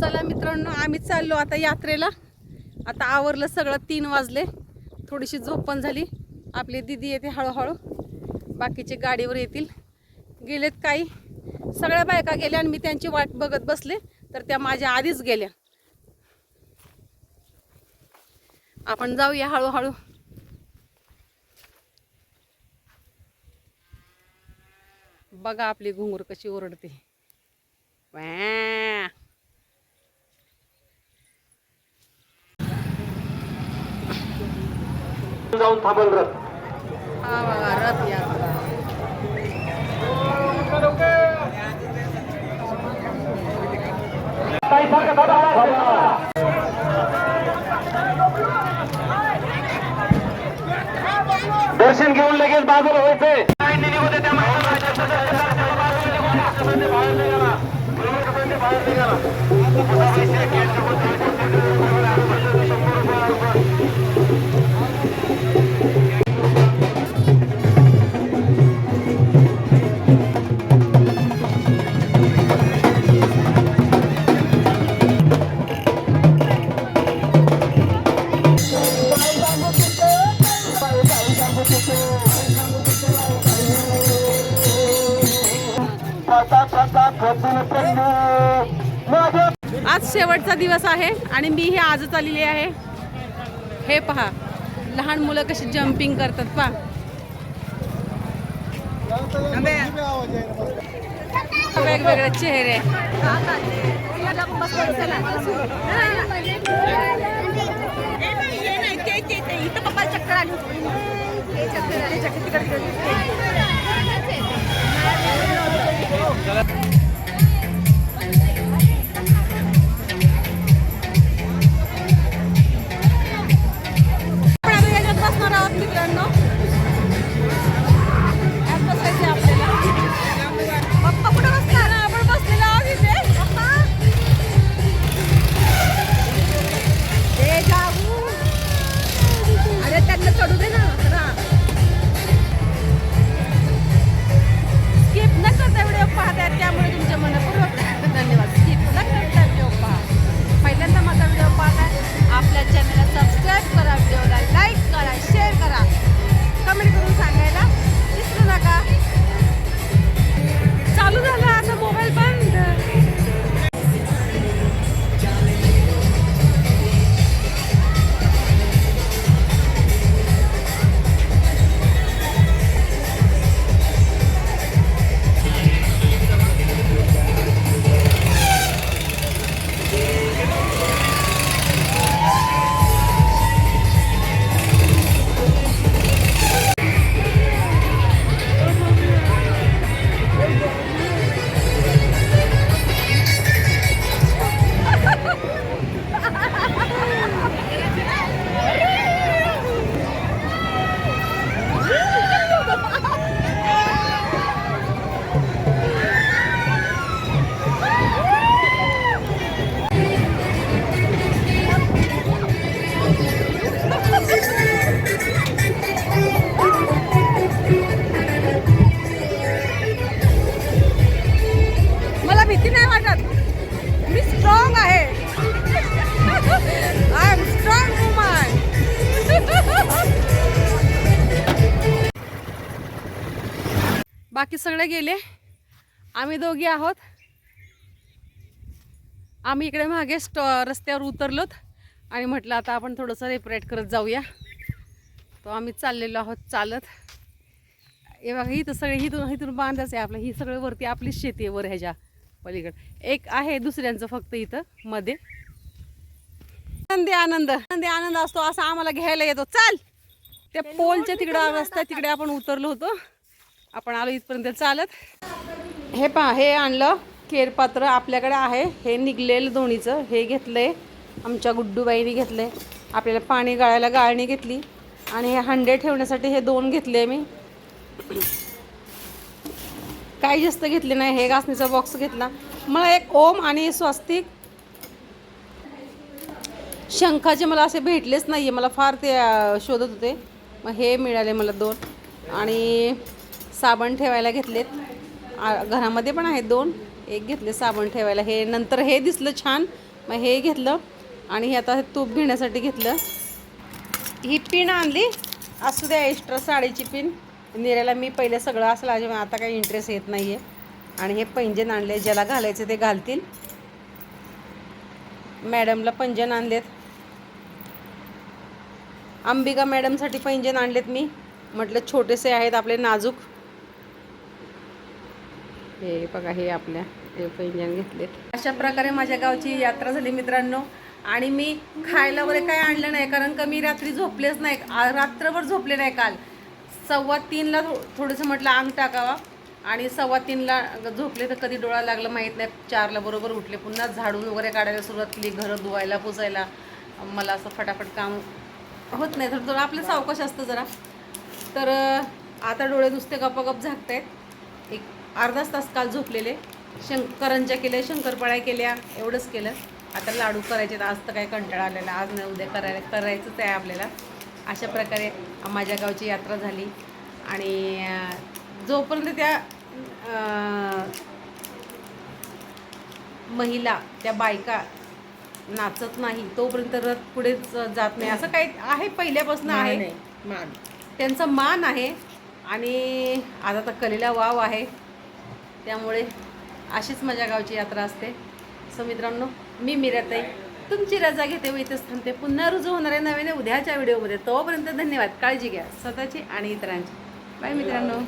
चला मित्रांनो आम्ही चाललो आता यात्रेला. आता आवरलं सगळं तीन वाजले. थोडीशी झोप पण झाली. आपली दिदी येते हळूहळू. बाकीचे गाडीवर येतील. गेलेत काही. सगळ्या बायका गेल्या आणि मी त्यांची वाट बघत बसले तर त्या माझ्या आधीच गेल्या. आपण जाऊया हळूहळू. बघा आपली घुंगूर कशी ओरडते. जाऊन थांबल रथ हा बघा रथ यात्रा दर्शन घेऊन लगेच बाजूला व्हायचंय आज शेवटचा दिवस आहे आणि मी हे आजच आलेली आहे. हे पहा लहान मुलं कशी जम्पिंग करतात पहा. वेगवेगळे चेहरे. चक्कर आली चक्कर आली आपण बाकी सगळे गेले. आम्ही दोघी आहोत. आम्ही इकडे मागे स्टॉ रस्त्यावर उतरलोत. आणि म्हटलं आता आपण थोडंसं रेपरेट करत जाऊया. तो आम्ही चाललेलो आहोत चालत. हे बघा इथं सगळे इथून इथून बांधायचं आहे आपलं. ही सगळं वरती आपलीच शेती आहे वर ह्याच्या पलीकडे. एक आहे दुसऱ्यांचं फक्त इथं मध्ये. आनंदी आनंद. आनंदी आनंद असतो असा आम्हाला घ्यायला येतो. चाल! त्या पोलच्या तिकडं रस्त्या तिकडे आपण उतरलो होतो. आपण आलो इथपर्यंत चालत. हे पहा हे आणलं. केरपात्र आपल्याकडे आहे. हे निघलेलं दोन्हीचं. हे घेतलंय. आमच्या गुड्डूबाईने घेतलंय. आपल्याला पाणी गाळायला गाळणी घेतली. आणि हे हंडे ठेवण्यासाठी हे दोन घेतले मी. काही जास्त घेतले नाही. हे घासणीचा बॉक्स घेतला. मला एक ओम आणि स्वस्तिक. शंखाचे मला असे भेटलेच नाही आहे मला फार ते शोधत होते. मग हे मिळाले मला दोन. आणि साबण ठेवायला घेतलेत. घरामध्ये पण आहेत दोन. एक घेतले साबण ठेवायला. हे नंतर हे दिसलं छान. मग हे घेतलं आणि हे आता तूप घेण्यासाठी घेतलं. ही पिन आणली. असू द्या एक्स्ट्रा साडीची पिन निऱ्याला मी पहिले सगळं असलं अजिबात आता काही इंटरेस्ट येत नाही आहे आणि हे पैंजण आणले ज्याला घालायचे ते घालतील. मॅडमला पैंजण आणलेत. अंबिका मॅडमसाठी पैंजण आणलेत मी. म्हटलं छोटेसे आहेत आपले नाजूक. हे बघा हे आपल्या हे पैंजण घेतलेत. अशा प्रकारे माझ्या गावची यात्रा झाली मित्रांनो. आणि मी खायला वगैरे काय आणलं नाही कारण का मी रात्री झोपलेच नाही. रात्रभर झोपले नाही काल. सव्वा तीनला थो थोडंसं म्हटलं अंग टाकावा. आणि सव्वा तीनला झोपले तर कधी डोळा लागला माहीत नाही. चारला बरोबर उठले. पुन्हा झाडून वगैरे काढायला सुरुवात केली घरं धुवायला पुसायला. मला असं फटाफट काम होत नाही. तर थोडं आपलं सावकाश असतं जरा. तर आता डोळे नुसते गपागप झाकत आहेत एक अर्धाच तास काल झोपलेले. शंकरांच्या केल्या शंकरपाळ्या केल्या एवढंच केलं. आता लाडू करायचे आज तर काही कंटाळा आलेला आज नाही उद्या करायला करायचंच आहे आपल्याला. अशा प्रकारे माझ्या गावची यात्रा झाली. आणि जोपर्यंत त्या महिला त्या बायका नाचत नाही तोपर्यंत रथ पुढेच जात नाही. असं काही आहे पहिल्यापासून आहे. त्यांचा मान आहे. आणि आता तर कलेला वाव आहे. त्यामुळे अशीच माझ्या गावची यात्रा असते. सो मित्रांनो मी मिराताई. तुमची रजा घेते व इथेच थांबते. पुन्हा रुजू होणाऱ्या नवीन उद्याच्या व्हिडिओमध्ये. तोपर्यंत धन्यवाद. काळजी घ्या. स्वतःची आणि इतरांची. बाय मित्रांनो.